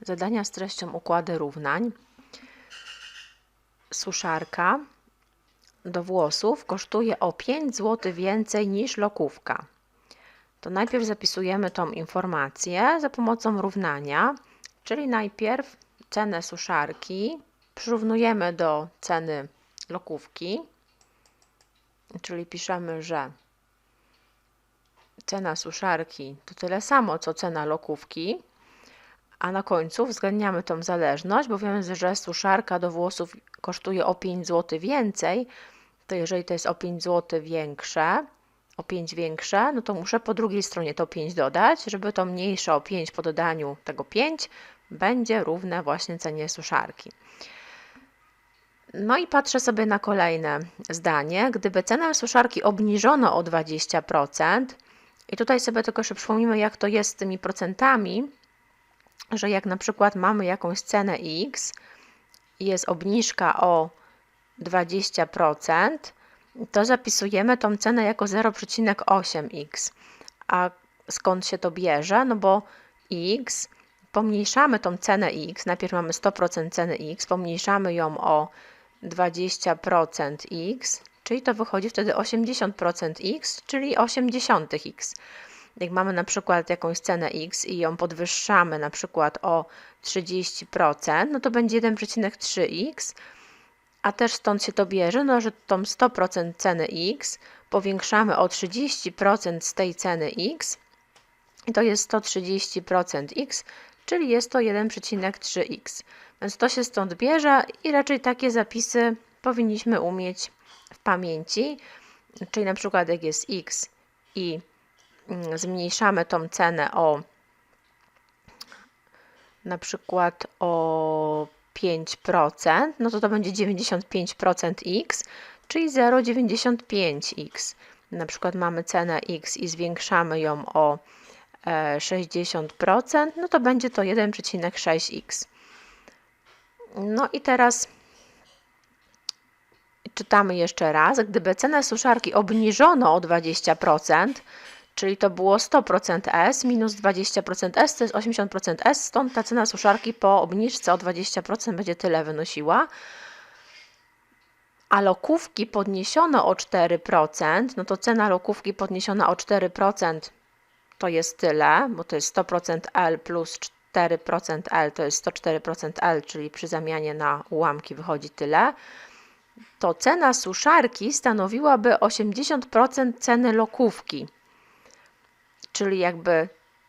Zadania z treścią układy równań. Suszarka do włosów kosztuje o 5 zł więcej niż lokówka. To najpierw zapisujemy tą informację za pomocą równania, czyli najpierw cenę suszarki przyrównujemy do ceny lokówki, czyli piszemy, że cena suszarki to tyle samo co cena lokówki, a na końcu uwzględniamy tą zależność, bo wiemy, że suszarka do włosów kosztuje o 5 zł więcej, to jeżeli to jest o 5 zł większe, o 5 większe, no to muszę po drugiej stronie to 5 dodać, żeby to mniejsze o 5 po dodaniu tego 5 będzie równe właśnie cenie suszarki. No i patrzę sobie na kolejne zdanie. Gdyby cenę suszarki obniżono o 20%, i tutaj sobie tylko jeszcze przypomnimy, jak to jest z tymi procentami, że jak na przykład mamy jakąś cenę x i jest obniżka o 20%, to zapisujemy tą cenę jako 0,8x. A skąd się to bierze? No bo x, pomniejszamy tą cenę x, najpierw mamy 100% ceny x, pomniejszamy ją o 20% x, czyli to wychodzi wtedy 80% x, czyli 80x. Jak mamy na przykład jakąś cenę x i ją podwyższamy na przykład o 30%, no to będzie 1,3x, a też stąd się to bierze, no, że tą 100% ceny x powiększamy o 30% z tej ceny x i to jest 130% x, czyli jest to 1,3x. Więc to się stąd bierze i raczej takie zapisy powinniśmy umieć w pamięci, czyli na przykład jak jest x i zmniejszamy tą cenę o na przykład o 5%, no to to będzie 95% x, czyli 0,95x. Na przykład mamy cenę x i zwiększamy ją o 60%, e, no to będzie to 1,6x. No i teraz czytamy jeszcze raz. Gdyby cenę suszarki obniżono o 20%, czyli to było 100% S minus 20% S, to jest 80% S, stąd ta cena suszarki po obniżce o 20% będzie tyle wynosiła. A lokówki podniesiono o 4%, no to cena lokówki podniesiona o 4% to jest tyle, bo to jest 100% L plus 4% L to jest 104% L, czyli przy zamianie na ułamki wychodzi tyle. To cena suszarki stanowiłaby 80% ceny lokówki czyli jakby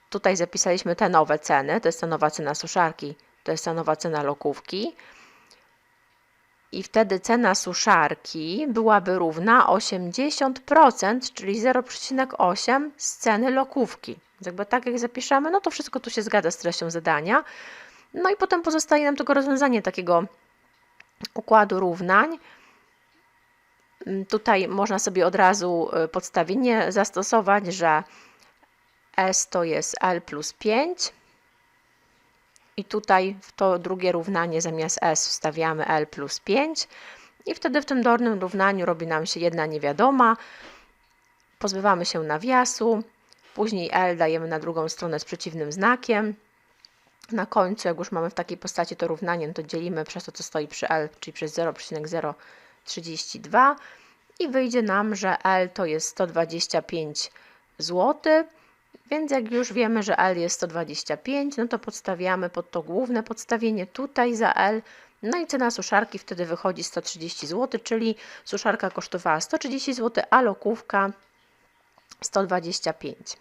tutaj zapisaliśmy te nowe ceny, to jest ta nowa cena suszarki, to jest ta nowa cena lokówki. I wtedy cena suszarki byłaby równa 80%, czyli 0,8 z ceny lokówki. Jakby tak jak zapiszemy, no to wszystko tu się zgadza z treścią zadania. No i potem pozostaje nam tylko rozwiązanie takiego układu równań. Tutaj można sobie od razu y, podstawienie zastosować, że S to jest L plus 5. I tutaj w to drugie równanie zamiast S wstawiamy L plus 5. I wtedy w tym dolnym równaniu robi nam się jedna niewiadoma. Pozbywamy się nawiasu. Później L dajemy na drugą stronę z przeciwnym znakiem. Na końcu, jak już mamy w takiej postaci to równanie, no to dzielimy przez to, co stoi przy L, czyli przez 0,032 i wyjdzie nam, że L to jest 125 zł. Więc jak już wiemy, że L jest 125, no to podstawiamy pod to główne podstawienie tutaj za L. No i cena suszarki wtedy wychodzi 130 zł, czyli suszarka kosztowała 130 zł, a lokówka 125.